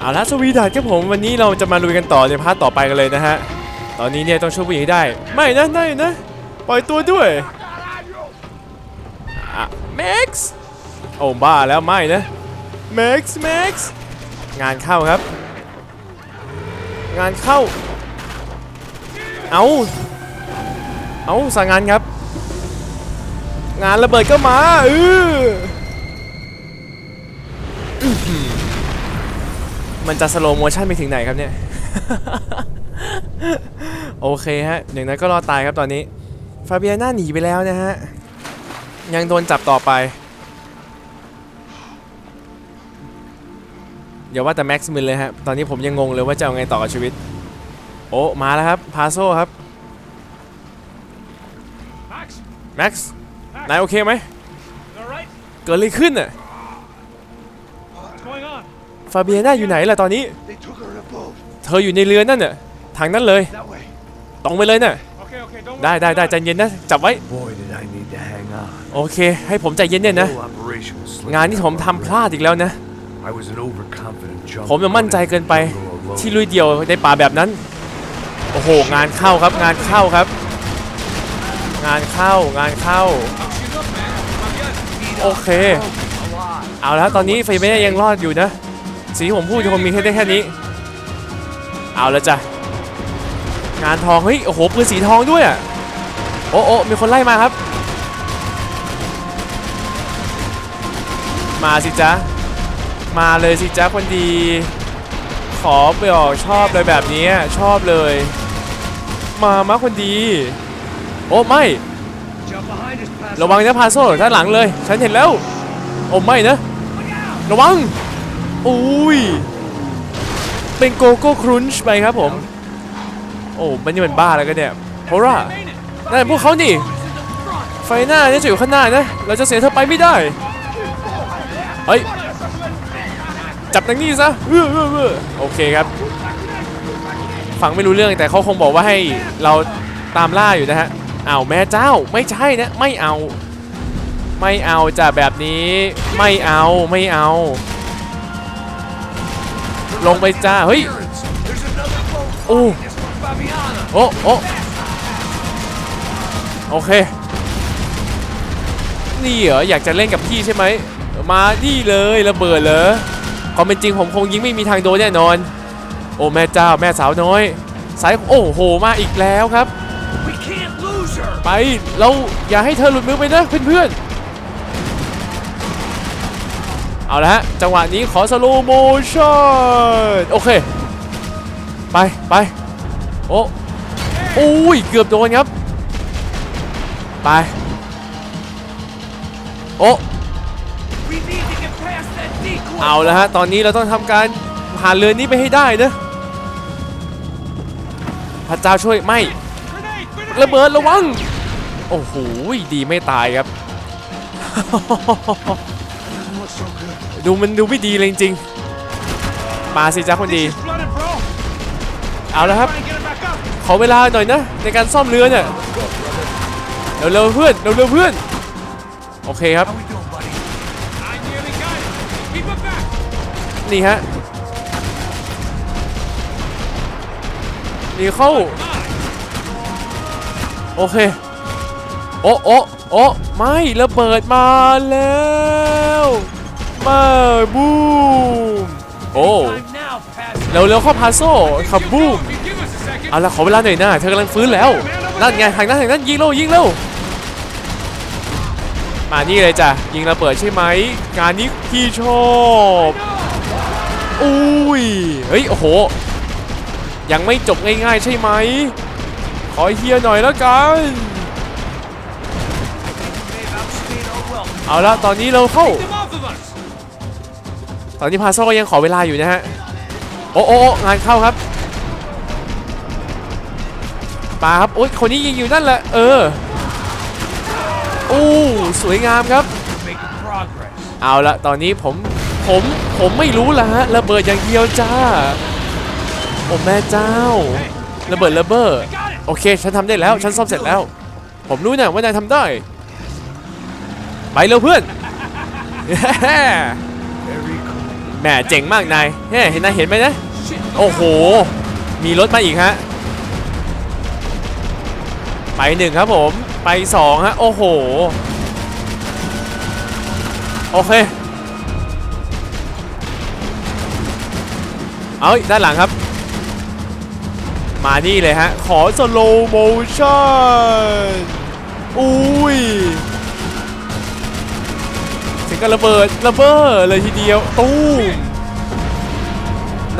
เอาละสวีดัตครับผมวันนี้เราจะมาลุยกันต่อในพาร์ทต่อไปกันเลยนะฮะ ตอนนี้เนี่ยต้องช่วยผู้หญิงได้ ไม่นะไม่นะ ปล่อยตัวด้วยอะแม็กซ์โอ้บ้าแล้วไม่นะแม็กซ์แม็กซ์งานเข้าครับ งานเข้า เอาเอาสั่งงานครับ งานระเบิดก็มาเอออื้อ มันจะสโลโมชั่นไปถึงไหนครับเนี่ย โอเคฮะ อย่างนั้นก็รอดตายครับตอนนี้ ฟาเบียน่าหนีไปแล้วนะฮะ ยังโดนจับต่อไป อย่าว่าแต่แม็กซ์มินเลยฮะ ตอนนี้ผมยังงงเลยว่าจะเอาไงต่อกับชีวิต โอ้ มาแล้วครับ พาโซครับ แม็กซ์ นายโอเคไหม เกิดอะไรขึ้นน่ะ ฟาเบียน่าอยู่ไหนล่ะตอนนี้ They took her in a boat. เธออยู่ในเรือนั่นน่ะทางนั้นเลย That way. ตรงไปเลยน่ะ Okay, okay, don't ได้ worry. ได้ได้ใจเย็นนะ จับไว้ Boy, did I need to hang on. โอเค ให้ผมใจเย็นเนี่ยนะ Whole operation was slipping งานที่ผม out of ทำพลาดอีกแล้วนะ I was an overconfident jump. ผมยังมั่นใจเกินไป Jungle alone. ที่ลุยเดียวในป่าแบบนั้น โอ้โห งานเข้าครับ งานเข้าครับ งานเข้างานเข้า โอเค เอาแล้วตอนนี้ไฟไม่ได้ยังรอดอยู่นะ สีที่ผมพูดจะคงมีแค่ได้แค่นี้ เอาแล้วจ้ะงานทองเฮ้ยโอ้โหปืนสีทองด้วยอะโอ้โอ้มีคนไล่มาครับ มาสิจ๊ะมาเลยสิจ๊ะคนดี ขอไปออกชอบเลยแบบนี้ชอบเลย มามาคนดี โอ้ไม่ระวังนะพาโซ่ด้านหลังเลย ฉันเห็นแล้ว โอ้ไม่นะ ระวัง อุ้ย เป็นโกโก้ครุนช์ไปครับผม โอ้มันนี่มันบ้าแล้วกันเนี่ยโฮรานั่นพวกเขานี่ ไฟหน้าเนี่ยจะอยู่ข้างหน้านะ เราจะเสียเธอไปไม่ได้ เฮ้ย จับทางนี้ซะโอเคครับ ฟังไม่รู้เรื่องแต่เขาคงบอกว่าให้เราตามล่าอยู่นะฮะอ้าวแม่เจ้าไม่ใช่นะไม่เอา ไม่เอาจะแบบนี้ไม่เอาไม่เอา ลงไปจ้า เฮ้ย There's another boat. โอ้ It's from Fabiana. โอ้โอ้โอเค นี่เหรอ อยากจะเล่นกับพี่ใช่ไหม มานี่เลยระเบิดเหรอความเป็นจริงผมคงยิงไม่มีทางโดนแน่นอน โอ้แม่เจ้าแม่สาวน้อยสายโอ้โหมาอีกแล้วครับ We can't lose her. ไปเราอย่าให้เธอหลุดมือไปนะเพื่อนๆ เอาละฮะ จังหวะนี้ขอสโลโมชั่นโอเค ไปไปโอ้โอ้ย เกือบโดนครับ ไป โอ้เอาละฮะ ตอนนี้เราต้องทำการผ่านเรือนี้ไปให้ได้นะพระเจ้าช่วยไม่ระเบิดระวัง โอ้โห ดีไม่ตายครับ ดูมันดูไม่ดีเลยจริงๆมาสิจ้าคนดี เอาละครับ ขอเวลาหน่อยนะ ในการซ่อมเรือเนี่ยเร็วๆเพื่อนเร็วๆเพื่อน โอเคครับ นี่ฮะ นี่เข้า โอเค โอ้โอ้โอ้ไม่ระเบิดมาแล้ว มาบูมโอ้ Time now, pass. เร็วเข้าพาโซขับบูมเอาละขอเวลาหน่อยนะเธอกำลังฟื้นแล้วนั่นไงทางนั้นทางนั้นยิงเร็วยิงเร็วมานี่เลยจ้ะยิงระเบิดใช่ไหมงานนี้พี่ชอบอุ้ยเฮ้ยโอ้โห ยังไม่จบง่ายๆใช่ไหมขอเฮียหน่อยแล้วกันเอาละตอนนี้เราเข้า ตอนนี้พาโซก็ยังขอเวลาอยู่นะฮะ โอ้โอ้งานเข้าครับปาครับโอ้ยคนนี้ยิงอยู่นั่นแหละ เออโอ้สวยงามครับ เอาละตอนนี้ผมผมผมไม่รู้ละฮะระเบิดอย่างเดียวจ้าโอ้แม่เจ้า ระเบิดระเบ้อ I got it. โอเค ฉันทำได้แล้ว ฉันซ่อมเสร็จแล้ว ผมรู้นะว่านายทำได้ ไปเร็วเพื่อน แหมเจ๋งมากนายเฮ้เห็นนายเห็นไหมนะ โอ้โห มีรถมาอีกฮะ ไปหนึ่งครับผม ไปสองฮะ โอ้โห โอเค เอาด้านหลังครับ มานี่เลยฮะ ขอสโลโมชั่นอุ้ย กับระเบิดระเบ้อเลยทีเดียวตู้ม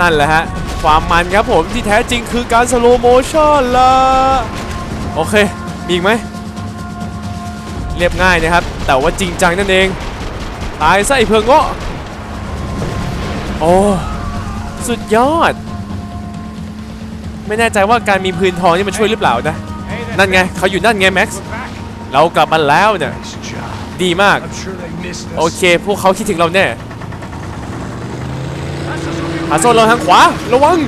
นั่นแหละฮะ ความมันครับผมที่แท้จริงคือการสโลโมชั่นละโอเค มีอีกไหม เรียบง่ายนะครับ แต่ว่าจริงจังนั่นเอง ตายซะไอเพิงเงาะโอ้สุดยอด ไม่แน่ใจว่าการมีพื้นทองนี่มันช่วยหรือเปล่านะ นั่นไง เขาอยู่นั่นไงแม็กซ์ เรากลับมาแล้วเนี่ย ดีมาก โอเค พวกเขาคิดถึงเราแน่หาโซนเราทางขวา ระวัง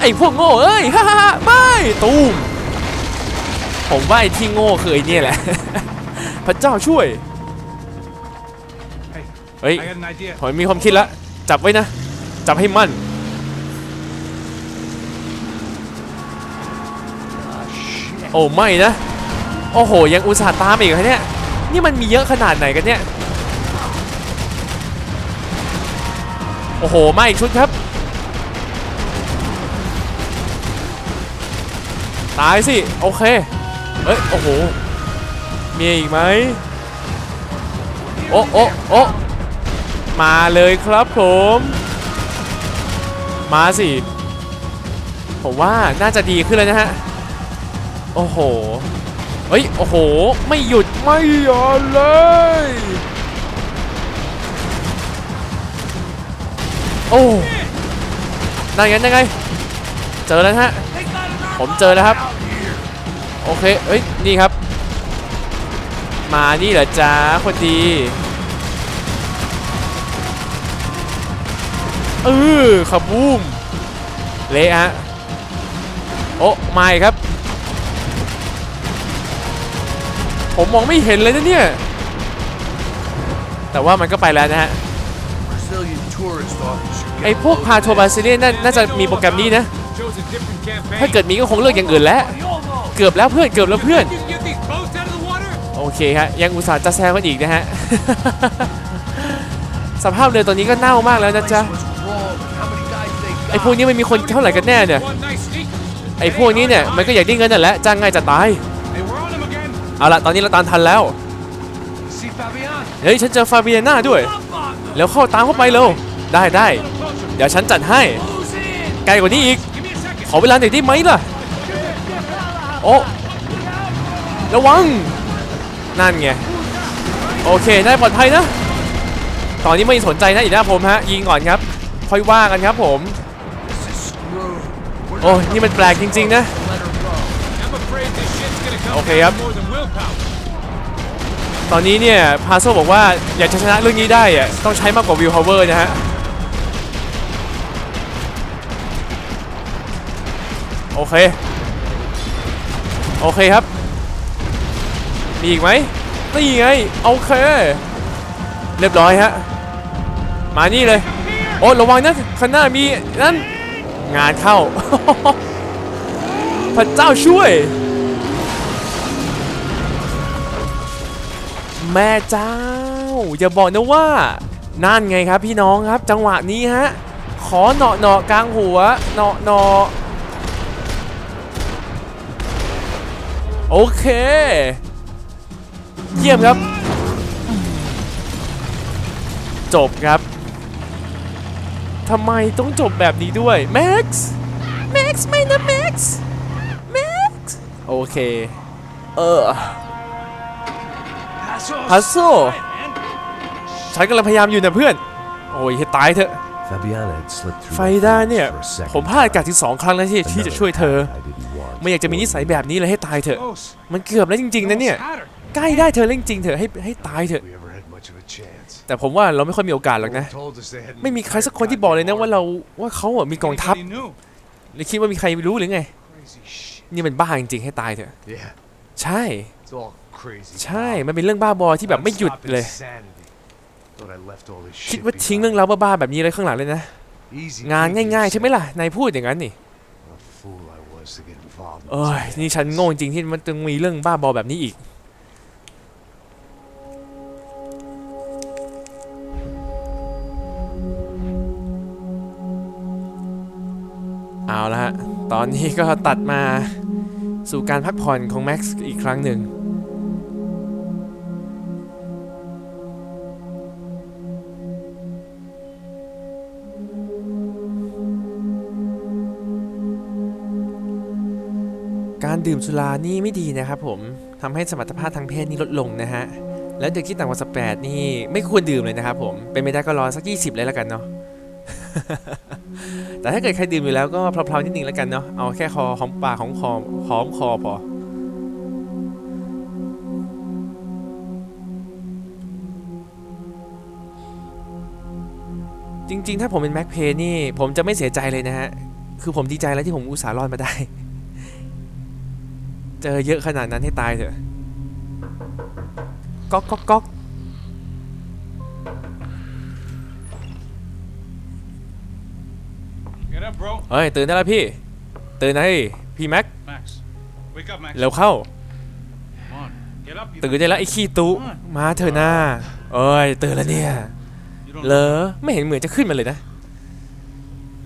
ไอ้พวกโง่เอ้ยฮ่าฮ่าฮ่าไม่ตูม ผมว่าไอ้ที่โง่คือไอเนี่ยแหละ พระเจ้าช่วย เฮ้ยผมมีความคิดแล้วจับไว้นะ จับให้มั่นโอ้ไม่นะ โอ้โห ยังอุตส่าห์ตามอีกเหรอเนี่ย นี่มันมีเยอะขนาดไหนกันเนี่ย โอ้โห มาอีกชุดครับ ตายสิ โอเคเอ้ย โอ้โห มีอีกไหม โอ้โอ้โอ้มาเลยครับผม มาสิ ผมว่าน่าจะดีขึ้นแล้วนะฮะ โอ้โห เฮ้ย โอ้โห ไม่หยุดไม่หย่อนเลย โอ้นั่นไงนั่นไง เจอแล้วฮะ ผมเจอแล้วครับ โอเคเอ้ย นี่ครับ มานี่เหรอจ้าคนดีเออขับูมเละฮะ โอ้ไม่ครับ ผมมองไม่เห็นเลยนะเนี่ย แต่ว่ามันก็ไปแล้วนะฮะ Brazilian tourist officer. ไอพวกพาโทบาซิเลียนน่าน่าจะมีโปรแกรมนี้นะ Chose a different campaign. ถ้าเกิดมีก็คงเลือกอย่างอื่นแล้ว Yolo. เกือบแล้วเพื่อนเกือบแล้วเพื่อน You can get these boats out of the water? โอเคฮะ ยังอุตส่าห์จะแซงกันอีกนะฮะ สภาพเรือตัวนี้ก็เน่ามากแล้วนะจ๊ะ Place was wrong. How many guys they got? ไอพวกนี้มันมีคนเท่าไหร่กันแน่เนี่ย One nice sneak. ไอพวกนี้เนี่ยมันก็อยากได้เงินนั่นแหละจ้างง่ายจะตาย เอาละตอนนี้เราตามทันแล้ว เฮ้ย ฉันเจอฟาเบียน่าด้วย แล้วเข้าตามเข้าไปเร็ว ได้ได้ เดี๋ยวฉันจัดให้ ไกลกว่านี้อีก ขอเวลาหน่อยได้ไหมล่ะ โอ้ ระวัง นั่นไง โอเค ได้ปลอดภัยนะ ตอนนี้ไม่สนใจนะอีกน้าผมฮะ ยิงก่อนครับ ค่อยว่ากันครับผม โอ้ นี่มันแปลกจริง ๆ นะ gonna let her go. I'm afraid this shit's gonna come Okay, down yep. to more than willpower. ตอนนี้เนี่ยพาโซบอกว่าอยากจะชนะเรื่องนี้ได้อะต้องใช้มากกว่าวิวพาวเวอร์นะฮะ โอเค โอเคครับ มีอีกไหมนี่ไง โอเค เรียบร้อยฮะ มานี่เลย โอ้ระวังนะข้างหน้ามีนั่นงานเข้า พระเจ้าช่วย แม่เจ้า อย่าบอกนะว่า นั่นไงครับพี่น้องครับจังหวะนี้ฮะ ขอเนาะเนาะกลางหัวเนาะเนาะโอเค เยี่ยมครับ จบครับทำไมต้องจบแบบนี้ด้วยแม็กซ์แม็กซ์ไม่นะแม็กซ์แม็กซ์โอเค เออ Paso. Paso. Right, man. ฉันกำลังพยายามอยู่นะเพื่อน โอ้ยให้ตายเถอะ Fabiana had slipped through ไฟ my ด้า fingers เนี่ย for a second ผมพลาดโอ time. กาสถึงสองครั้งแล้วที่ที่จะ Another ช่วยเธอ path I didn't want ไม่อยากจะมีนิสัยแบบนี้เลยให้ตายเถอะ Close. มันเกือบแล้วจริงๆนะเนี่ย Almost had her. ใกล้ได้เธอเล่นจริงเถอะให้ให้ตายเถอะ We ever had much of a chance. แต่ผมว่าเราไม่ค่อยมีโอกาสหรอกนะ told us they had ไม่มีใครสักคนที่บอกเลยนะว่าเราว่าเขาอะมีกองทัพ Anybody knew. หรือคิดว่ามีใครรู้หรือไง crazy shit. นี่มันบ้าจริงๆให้ตายเถอะ Yeah, ใช่ it's all crazy. ใช่ มันเป็นเรื่องบ้าบอที่แบบไม่หยุดเลย Stop insanity. Thought I left all this คิด shit ว่าทิ้งเรื่อง behind. ราวบ้าๆแบบนี้เลยข้างหลังเลยนะ Easy งาน peasy, ง่ายๆ you ใช่ไหม say. ล่ะ นายพูดอย่างนั้นนี่ What a fool I was to get involved in เอ้ย this นี่ฉันโง่จริงๆที่มันจึงมีเรื่องบ้าบอแบบนี้อีก เอาละฮะ ตอนนี้ก็ตัดมาสู่การพักผ่อนของแม็กซ์อีกครั้งหนึ่ง การดื่มสุรานี่ไม่ดีนะครับผมทำให้สมรรถภาพทางเพศนี่ลดลงนะฮะ แล้วเด็กที่ต่ำกว่า18นี่ไม่ควรดื่มเลยนะครับผม เป็นไม่ได้ก็รอสัก20เลยแล้วกันเนาะ แต่ถ้าเกิดใครดื่มอยู่แล้วก็เพลาๆนิดนึงแล้วกันเนาะ เอาแค่คอหอมปากของคอหอมคอพอจริงๆ ถ้าผมเป็นแม็กเพย์นี่ ผมจะไม่เสียใจเลยนะฮะ คือผมดีใจแล้วที่ผมอุตส่าห์รอดมาได้ เจอเยอะขนาดนั้นให้ตายเถอะก๊อกก๊อกก๊อก Get up, bro. เฮ้ย ตื่นได้แล้วพี่ ตื่นนะเฮ้ยพี่แม็ก Max. Wake up, Max. เร็วเข้า Come on. Get up. You, ตื่นได้แล้วไอ้ขี้ตุมาเถอะนะเอ้ย ตื่นแล้วเนี่ย you don't เหรอไม่เห็นเหมือนจะขึ้นมาเลยนะ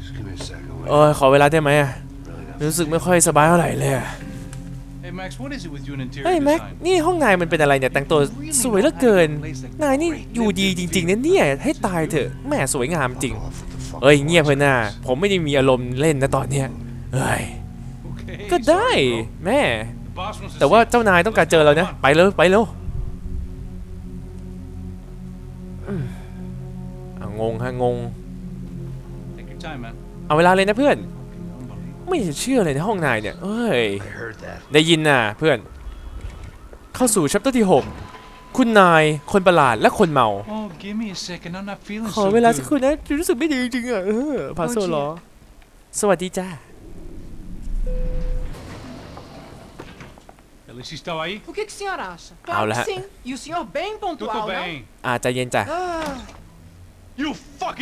Just give me a second. wait. เอ้ยขอเวลาได้ไหมอะ Really got รู้สึกไม่ค่อยสบายเท่าไหร่เลย เฮ้ยแม็ก design? นี่ห้องนายมันเป็นอะไรเนี่ยแต่งตัวสวยเหลือเกิน นายนี่อยู่ดีจริงๆนะเนี่ยให้ตายเถอะแม่สวยงามจริง off with the fucking เอ้ยเงียบ noise, เพื่อนหน้า please. ผมไม่ได้มีอารมณ์เล่นนะตอนเนี้ยเอ้ย Okay. ก็ได้ sorry, bro. แม่ The boss wants to แต่ว่า see you. เจ้านายต้องการเจอเรานะไปเลยไปเร็วอืมอะงงฮะงง Take your time, man. เอาเวลาเลยนะเพื่อน Unbelievable. ไม่เชื่อเลยในห้องนายเนี่ยเอ้ย I heard that. ได้ยินน่ะเพื่อน เข้าสู่ชัปเตอร์ที่ 6 คุณนายคนประหลาดและคนเมา Oh, give me a second. I'm not feeling ขอ so เวลา good. สักครู่นะรู้สึกไม่ดีจริงๆอะเออพาโซลอสวัสดีจ้า Alicia estava aí? O que, que o senhor acha? Ah, Claro olha- que sim. E o senhor bem Tudo pontual, bem. อาใจเย็นจ้ะ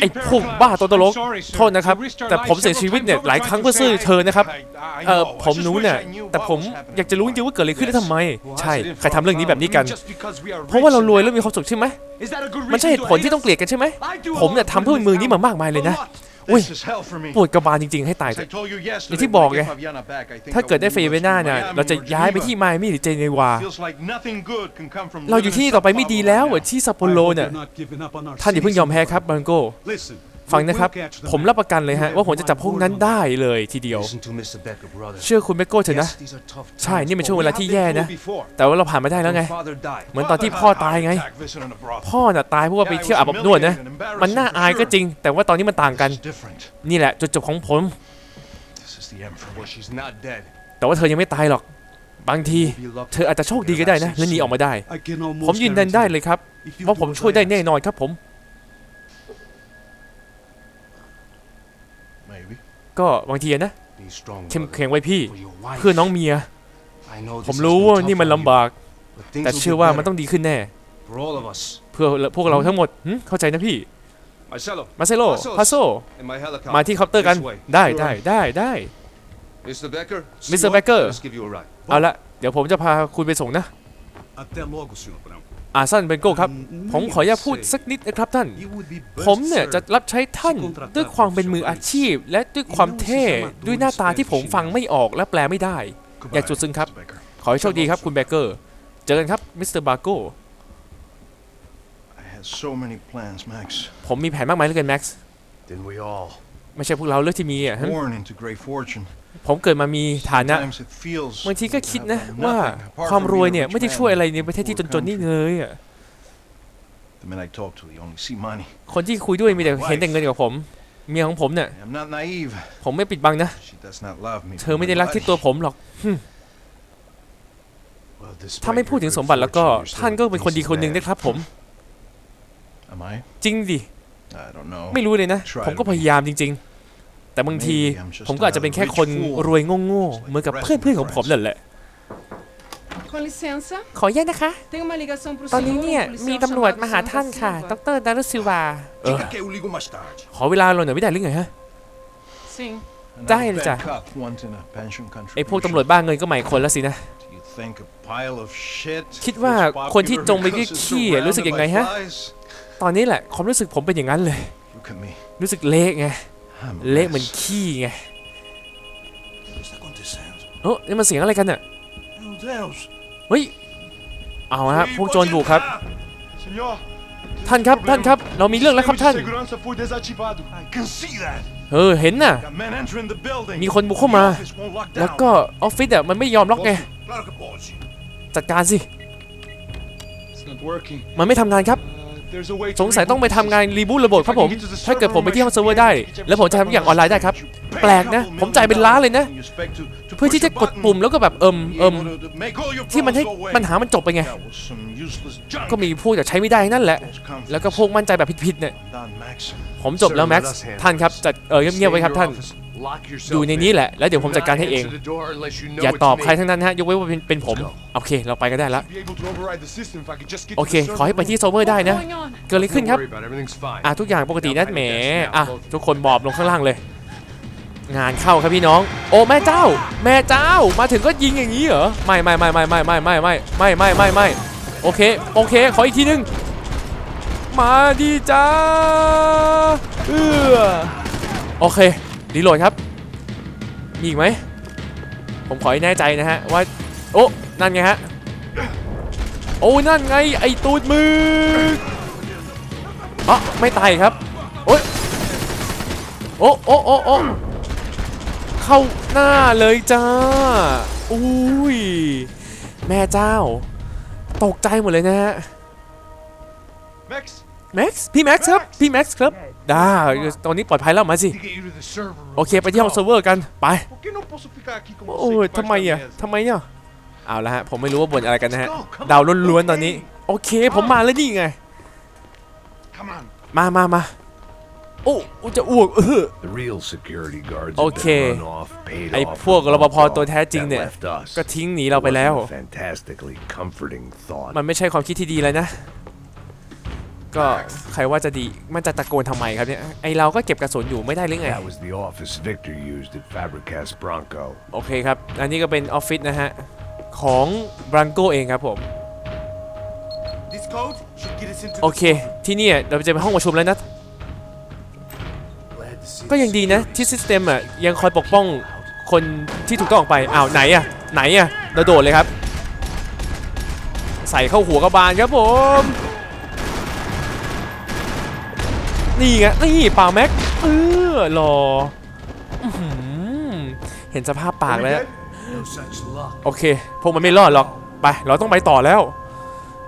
ไอ้ pair of พวก clowns. บ้าตัวตลก I'm sorry, sir. โทษนะครับ You risked our แต่ lives ผมเสีย several ชีวิต times เนี่ย over หลาย trying ครั้ง to เพื่อ say ซื้อ I- เธอนะครับ I, I เออ know. I ผม just รู้ wish เนี่ย I knew แต่ what ผม was happening อยากจะรู้จริงๆว่าเกิดอะไรขึ้นได้ทำไม Well, ใช่ how's it in ใครทำเรื่องนี้แบบนี้กัน Just because we are เพราะว่าเรา rich รวย and แล้วมีความสุขใช่ไหม Is that a good มันใช่ reason เหตุ to ผล hate ที่ต้อง us? เกลียดกันใช่ไหม I do ผม all เนี่ย the ทำเพื่อ good เมือง in นี้ this มามากมายเลยนะ town. For อุ้ย what? This is hell for me. ปวดกระบาลจริงๆ ให้ตาย As เถ I อะ told you อย่าง yesterday, ที่ when บอก I ไง get Fabiana back, I think ถ้า I เกิดได้ will เฟ move เว us น่า to เนี่ย Miami เราจะ or ย้ายไป Geneva. ที่ไมอามี่หรือเจนีวา Feels like nothing good can come from เราอยู่ living ที่ in นี่ต่อไปไม่ Sao ดี Paulo แล้ว right อะ now. ที่ซัปโปโรเนี่ยท่านอย่าเพิ่งยอมแพ้ครับบังโก Listen, ฟังนะครับ ผมรับประกันเลยฮะว่าผมจะจับพวกนั้นได้เลยทีเดียว Listen to Mr. Becker, brother. เชื่อคุณเบโก้เถอะนะ Yes, these are tough ใช่ times, นี่เป็น but ช่วงเว we ลา have ที่ been แย่ through นะ it before. แต่ว่าเราผ่านมาได้แล้วไง When father died. เหมือนตอนที่พ่อตายไง Attack visiting abroad. พ่อน่ะตายเพราะว่าไปเที่ยวอาบอบนวดนะ มันน่าอายก็จริง แต่ว่าตอนนี้มันต่างกัน It's different. นี่แหละจุดจบของผม This is the emperor. She's not dead. แต่ว่าเธอยังไม่ตายหรอกบางทีเธออาจจะโชคดีก็ได้นะและหนีออกมาได้ I can almost ผมยืนยันได้เลยครับว่าผมช่วยได้แน่นอนครับผม ก็บางทีนะ Be strong. เข้ม brother. แข็งไว้พี่ For your wife. เพื่อน้องเมีย I know ผ this ม has รู้ been ว่า tough นี่มัน on ลำบาก you, but things แต่ will เชื่อ be ว่า better มันต้องดีขึ้นแน่ for all of us. เพื่อพวกเราทั้งหมดหึเข้าใจนะพี่ Marcelo, มาเซโล Passos พาโซ in my helicopter. มาที่เคาน์เตอร์กัน This way. ได้ได้ได้ได้ Mr. Becker. Mr. Stuart, Becker. Let's give you a ride. เอาละ เดี๋ยวผมจะพาคุณไปส่งนะ Até logo, Sr. Brown. อาสั้นเบนโก้ครับ ผมขออนุญาตพูดสักนิดนะครับท่าน You would be best ผมเนี่ยจะ served รับใช้ท่านด้วยความเป็นมืออาชีพ และด้วยความเท่ด้วยหน้าตาที่ผมฟังไม่ออกและแปลไม่ได้ อยากจุดซึ้งครับ Mr. Becker. ขอให้โชคดีครับคุณเบเกอร์ เจอกันครับมิสเตอร์บาโก้ I had so many plans, Max. ผมมีแผนมากมายเหลือเกินแม็กซ์ Didn't we all? ไม่ใช่พวกเราเลือกที่มีอะฮะ Born into great fortune. ผมเกิดมามีฐานะ Sometimes it feels บางทีก็ like คิด I นะ have ว่า nothing apart ความ from รวย being a เนี่ย rich ไม่ได้ man ช่วยอะไร in ในประเทศที่ poor จนๆนี่ country. เลยอะ The men I talk to, they only see money. คนที่คุยด้วยมีแต่เห็นแต่เงินกับผม เมียของผมเนี่ย I'm not naive. ผมไม่ปิดบังนะ She does not love me. เธอไม่ได้รักที่ตัวผมหรอก Well, despite ถ้าไม่พูดถึงสมบัติแล้วก็ your good fortune, ท่านก็เป็นคนดีคนหนึ่ง you're นะครับผม still a Am I? จริงดิ I don't know. ไม่รู้เลยนะ Try ผมก็ to be พยายามจริง ๆ แต่บางที Maybe I'm just ผมก็อาจจะเป็นแค่คน another rich fool. รวยโง่ๆเหมือนกับเพื่อนๆของผมนั่นแหละ Com licença, ขออนุญาตนะคะ tem uma ligação pro ตอนนี้ senhor. เนี่ย um policial มีตำรวจ chamado มาหา Sandra ท่านค่ะ Silva. ดรดารุซิวาเออ Diga que eu ligo mais tarde. ขอเวลาเราหน่อยไม่ได้หรือไงฮะ Sim. Dai, Another Elsa. bad cop wanting a pension ไอพวก contribution. ตำรวจบ้าเงินก็ใหม่คนแล้วสินะ Do you think a pile of shit คิดว่า is คนที่ popular จมไปด้วย because it's ขี้อะรู้สึกยังไง surrounded ฮะ by flies? ตอนนี้แหละความรู้สึกผมเป็นอย่างนั้นเลย Look at me. รู้สึกเละไง I'm a เละเหมือน mess. ขี้ไง O que está acontecendo? เออนี่มันเสียงอะไรกันเนี่ย Meu Deus! เฮ้ย เอาฮะพวกโจรบุกครับ Senhor, ท่านครับ ท่านครับ เรามีเรื่องแล้วครับท่าน O segurança foi desativado. I can see that! เออ เห็นน่ะ Got men entering the building. มีคนบุกเข้ามา The office won't lock แล้ว down. ก็ออฟฟิศอะมันไม่ยอมล็อกไง Claro que pode. จัดการสิ It's not working. มันไม่ทำงานครับ Uh, there's a way to สงสัยต้องไปทำงานรีบูตระบบครับผม ถ้าเกิดผมไปที่ห้องเซิร์ฟเวอร์ได้ แล้วผมจะทำทุกอย่างออนไลน์ได้ครับ แปลกนะ ผมจ่ายเป็นล้านเลยนะ You expect to- to เพื่อ push ที่จะ a กด button, ปุ่มแล้วก็แบบเอิม be เอิม able to- to make all your ที่มันให้ problems go away. ปัญหามันจบไปไง That was some useless junk. ก็มีพวกจากใช้ไม่ได้นั่นแหละ False confidence. แล้วก็พวกมั่นใจแบบผิดๆเนี่ย Don Maxon. ผมจบแล้วแม็กซ์ ท่านครับจัดเออเงียบๆไว้ครับท่าน อยู่ในนี้แหละ แล้วเดี๋ยวผมจัดการให้เอง อย่าตอบใครทั้งนั้นฮะ ยกเว้นว่าเป็นเป็นผม โอเค เราไปก็ได้ละ Be able to override the system if I could just get โอ to เค the ขอให้ไป server ที่เซิร์ฟเวอร์ได้นะ Going on. เกิดอะไรขึ้นครับ อะทุกอย่างปกตินะแหม อะ ทุกคนบอบลงข้างล่างเลย งานเข้าครับพี่น้อง โอ้แม่เจ้า แม่เจ้า มาถึงก็ยิงอย่างนี้เหรอ ไม่ไม่ไม่ไม่ไม่ไม่ไม่ไม่ไม่ไม่ไม่ไม่โอเค โอเค ขออีกทีนึง มาดีจ้าเออโอเค รีโหลดครับ มีอีกไหม ผมขอให้แน่ใจนะฮะ ว่า โอ้ นั่นไงฮะ โอ้ นั่นไง ไอตูดมืออ๋อไม่ตายครับ โอ้ยโอ้โอ้โอ้โอ้เข้าหน้าเลยจ้า อุ้ย แม่เจ้า ตกใจหมดเลยนะฮะ Max, แม็กซ์พี่แม็กซ์ครับ พี่แม็กซ์ครับ ได้ตอนนี้ปลอดภัยแล้วมาสิ To get you to the server room. โอเคไปที่ห้องเซิร์ฟเวอร์กัน ไป por que não posso ficar aqui com โอ้ você? ย debaixo ทำไม da อะ mesa? ทำไมอะเอาละฮะ ผมไม่รู้ว่าบ่นอะไรกันนะฮะเดาล้วนๆตอนนี้ โอเค ผมมาแล้วนี่ไง Come on. มามามาโอ้กูจะอ้วกเออ The real security guards Okay. have been run off, paid ไอ้ off พวก for รปภ phone ตัว call แท้จริง that เนี่ย left us. ก็ทิ้งหนีเราไปแล้ว Wasn't a fantastically comforting thought. มันไม่ใช่ความคิดที่ดีเลยนะ ก็ใครว่าจะดีมันจะตะโกนทำไมครับเนี่ยไอเราก็เก็บกระสุนอยู่ไม่ได้หรือไง That was the office Victor used at Fabricas Bronco. โอเคครับ อันนี้ก็เป็นออฟฟิศนะฮะ ของบรังโกเองครับผม This code should get us into โอเค ที่เนี่ยเราจะไปห้องประชุมแล้วนะ Glad to see ก็ยังดีนะ ที่ซิสเต็มอะยังคอยปกป้องคนที่ถูกต้องออกไปอ้าวไหนอะไหนอะเราโดดเลยครับ ใส่เข้าหัวกระบาลครับผม นี่ไงนี่ปากแม็กเออรออื้อหือเห็นสภาพปากแล้ว No such luck. โอเค พวกมันไม่รอดหรอกไป เราต้องไปต่อแล้ว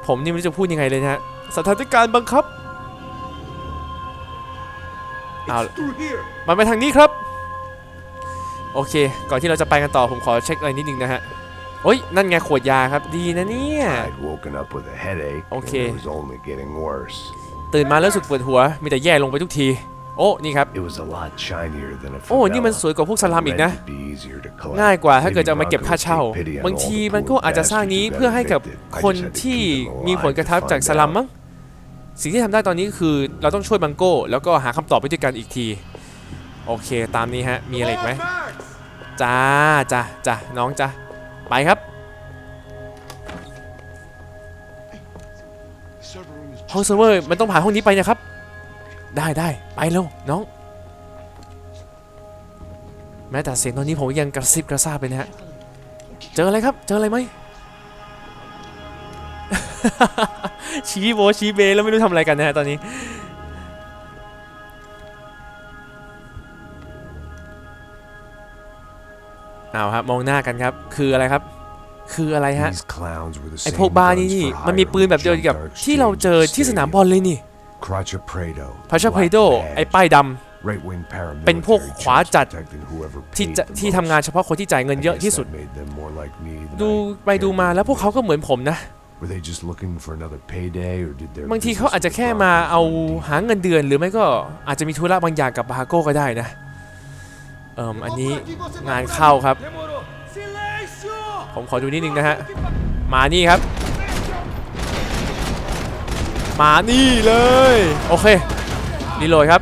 ผมนี่ไม่รู้จะพูดยังไงเลยนะฮะสถานการณ์บังคับเอา Through here. มันไปทางนี้ครับ โอเค ก่อนที่เราจะไปกันต่อผมขอเช็คอะไรนิดนึงนะฮะโอ้ย นั่นไงขวดยาครับ ดีนะเนี่ย I'd woken up with a headache, Okay. and it was only getting worse. ตื่นมาแล้วรู้สึกปวดหัว มีแต่แย่ลงไปทุกที โอ้นี่ครับ It was a lot shinier than a โอ้ นี่มัน favela. สวยกว่าพวกสลัมอีกนะ Meant to be easier to collect. ง่ายกว่าถ้าเกิด Maybe จะเอามาเก็บ Bronco ค่าเช่า take pity on บาง all ที the มันก็ poor อาจจะสร้างนี้ bastards who เพื่อ got ให้กับ evicted. I คน just had to ที่ keep them มีผล alive กระทบ to จาก find สลัม out. มั้ง สิ่งที่ทำได้ตอนนี้คือเราต้องช่วยบังโก้ แล้วก็หาคำตอบไปด้วยกันอีกที โอเค ตามนี้ฮะ มีอะไรอีกไหมจ้าจ้าจ้าน้องจ้าไปครับ ห้องเซิร์ฟเวอร์มันต้องผ่านห้องนี้ไปนะครับ ได้ได้ไปเร็วน้อง แม้แต่เสียงตอนนี้ผมยังกระซิบกระซาบเลยนะฮะเจออะไรครับ เจออะไรไหมชี้โบชี้เบแล้วไม่รู้ทำอะไรกันนะฮะตอนนี้เอาครับมองหน้ากันครับ คืออะไรครับ คืออะไรฮะ These clowns were the ไอ same พวกบ้านี่ guns นี่ for มันมี hire ปืนแบบเดียว who กับ jumped our ที่เราเจอที่สนามบอลเลยนี่ Cracha Prado. พาชาเพโด Black ไอ้ badge. ป้ายด Right-wing paramilitary เป็นพวกขวาจัด just protecting whoever ำที่ paid จะ the ที่ most. ทำงานเฉพาะคนที่จ่ายเงิน I เยอะ guess ที่สุด that made them more like me than ดู I ไปดูมาแล้วพวกเขาก็เหมือนผมนะ Were they just looking for another payday or did their บางทีเขา business อาจจะ with แค่ Bronco มาเอา deep? หาเงินเดือนหรือไม่ก็อาจจะมีธุระบางอย่างกับบาโก้ก็ได้นะเอิมอันนี้งานเข้าครับ Demorou. Silêncio! ผมขอดูนิดนึงนะฮะ มานี่ครับ มานี่เลย โอเครีโหลดครับ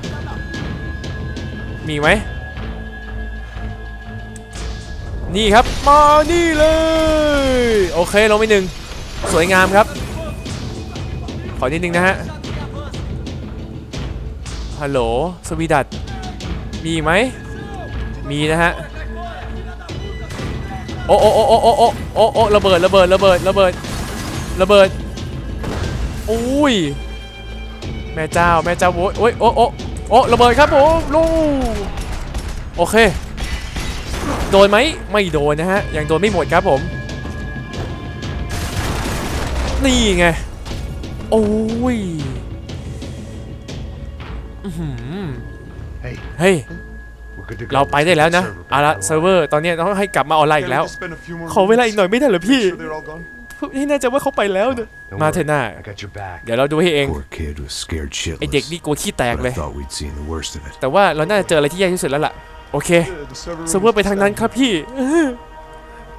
มีไหม นี่ครับ มานี่เลย โอเคลงไปหนึ่ง สวยงามครับ ขอนิดนึงนะฮะ ฮัลโหล สวีดัตมีไหม มีนะฮะ โอ้โอ้โอ้โอ้โอ้โอ้โอ้โอ้ระเบิดระเบิดระเบิดระเบิดระเบิดอุ้ยแม่เจ้าแม่เจ้าโว้ยโอ้ยโอ้โอ้โอ้ระเบิดครับผมลูกโอเค โดนไหมไม่โดนนะฮะยังโดนไม่หมดครับผม นี่ไงโอ้ยอื้อหือ Hey, เฮ้ย เราไปได้แล้วนะ Server back เอาละ online. เซิร์ฟเวอร์ตอนนี้ต้องให้กลับมาออนไลน์อี Can กแล้ว we just spend a few more ขอเวลาอีกหน่อยไม่ได้เหรอ minutes? พี่ Make sure they're all gone. นี่น่าจะว่าเขาไปแล้วเนอะ Don't มา worry, เถอะหน้า I got your back. เดี๋ยวเราดูให้เอง Poor kid was scared ไอเด็ก shitless. นี่กลัวขี้แตก But เล I ย thought we'd seen the worst of it. แต่ว่าเราน่าจะเจออะไรที่แย่ที่สุดแล้วล่ะ โอเค Yeah, the server เซิร์ฟเวอร์ไปทางนั้นครับพี่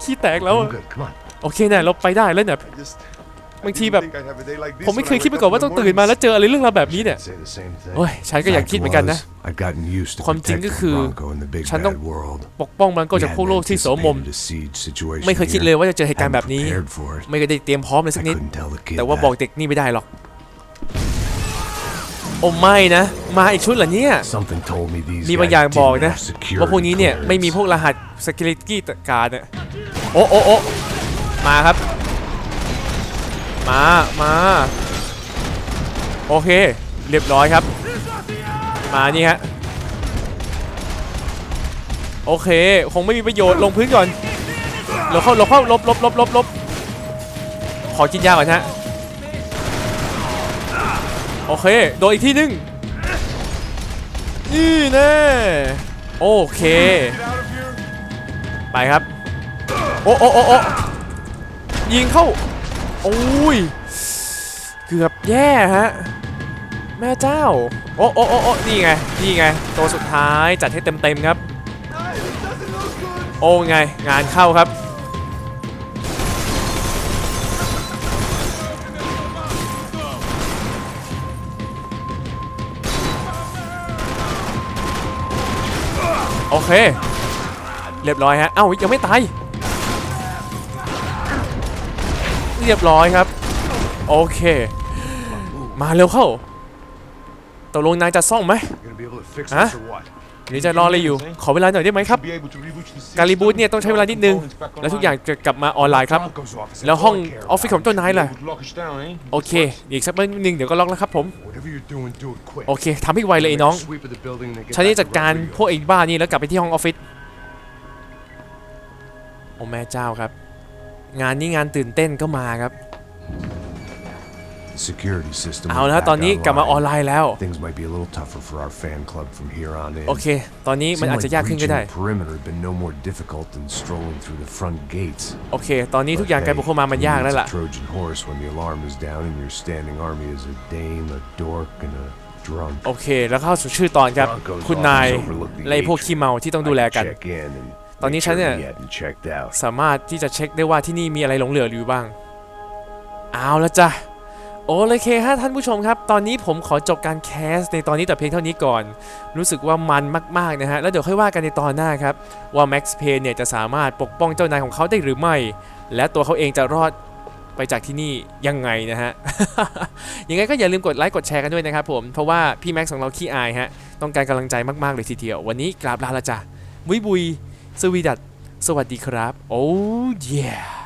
ขี้แตกแล้ว I'm อะ good. Come on. โอเคนะเราไปได้แล้วเนี่ย I just- I บางที didn't แบบ think I'd have a day like this ผมไม่ when เคย I คิด wake มาก่อน up ว่า in ต้อ the งตื่นมา mornings. แล้วเจออะไรเรื่องราวแบบนี้เนี่ย Say the same thing. โอ้ยฉันก็อยาก Fact คิดเหมือนกันนะ was, I'd gotten used to ความจริงก็ protecting คือ Bronco in the big ฉันต้อง bad world. ปกป้องมันก็ We จากพวก hadn't โลกที่โสมม anticipated a siege situation ไม่เคยคิด here. เลยว่าจะเจอเหตุการณ์ Hadn't แบบนี้ prepared for it. ไม่เคยได้เตรียมพร้อมเลย I สักนิด couldn't tell the kid แต่ว่า that. บอกเด็กนี่ไม่ได้หรอก โอ้ไม่นะ มาอีกชุดเหรอเนี่ย Something told me these มีบาง guys อย่างบอก didn't นะ have security ว่าพวกนี้เนี่ยไม่มีพวก clearance. รหัส security การเนี่ยโอ้โอ้โอ้มาครับ มามาโอเค เรียบร้อยครับ มานี่ฮะโอเค คงไม่มีประโยชน์ลงพื้นก่อนหลบเข้าหลบเข้าลบลบลบลบลบขอกินยาก่อนฮะโอเค โดนอีกที่นึงนี่แน่โอเค ไปครับ โอ้โอ้โอ้ยิงเข้า โอ้ย เกือบแย่ฮะ แม่เจ้า โอ้โอ้โอ้โอ้นี่ไง นี่ไง ตัวสุดท้ายจัดให้เต็มๆครับ โอ้ไง งานเข้าครับ โอเค เรียบร้อยฮะ เอ้า ยังไม่ตาย เรียบร้อยครับ โอเค มาเร็วเข้าตกลงนายจะซ่อมไหม You gonna be able to fix Huh? this or what? หรือจะรออะไรอยู่ ขอเวลาหน่อยได้ไหมครับ การรีบูตเนี่ยต้องใช้เวลานิดนึง และทุกอย่างจะกลับมาออนไลน์ครับ แล้วห้องออฟฟิศของเจ้านายล่ะ โอเค อีกสักแป๊บนึงเดี๋ยวก็ล็อกแล้วครับผม โอเคทำให้ไวเลยไอ้น้อง ฉันนี่จัดการพวกไอ้บ้านี่แล้วกลับไปที่ห้องออฟฟิศ โอ้แม่เจ้าครับ งานนี้งานตื่นเต้นก็มาครับ The security system เอา is แล้ว back ตอนนี้กลับมาออน online. ไลน์แล้ว Things might be a little tougher for our fan club from here on in. โอเค ตอนนี้มัน Seemed อาจจะ like ยากขึ้นก็ breaching ได้ the perimeter had been no more difficult than strolling through the front gates. โอเค ตอนนี้ทุกอย่าง But กลายเป็นเข้ามามัน hey, ยาก who แล้ว needs ล่ะ a Trojan horse when the alarm is down and your standing army is a dame, a dork, and a drunk. โอเค แล้วเข้าสู่ชื่อตอนครับ Bronco's คุณนาย office overlooked the และไอ้พวก agent. ขี้เมาที่ต้องดูแล I กัน check in and ตอนนี้ make ฉัน sure เนี่ย he hadn't checked out. สามารถที่จะเช็คได้ว่าที่นี่มีอะไรหลงเหลืออยู่บ้าง เอาละจ้ะโอเคฮะท่านผู้ชมครับ ตอนนี้ผมขอจบการแคสในตอนนี้แต่เพียงเท่านี้ก่อน รู้สึกว่ามันมาก ๆ นะฮะ แล้วเดี๋ยวค่อยว่ากันในตอนหน้าครับ ว่าแม็กซ์เพนเนี่ยจะสามารถปกป้องเจ้านายของเขาได้หรือไม่ และตัวเขาเองจะรอดไปจากที่นี่ยังไงนะฮะ ยังไงก็อย่าลืมกดไลค์กดแชร์กันด้วยนะครับผม เพราะว่าพี่แม็กซ์ของเราขี้อายฮะ ต้องการกำลังใจมาก ๆ เลยทีเดียว วันนี้กราบลาละจ้ะบุยบุย สวีดัตสวัสดีครับ โอ้ yeah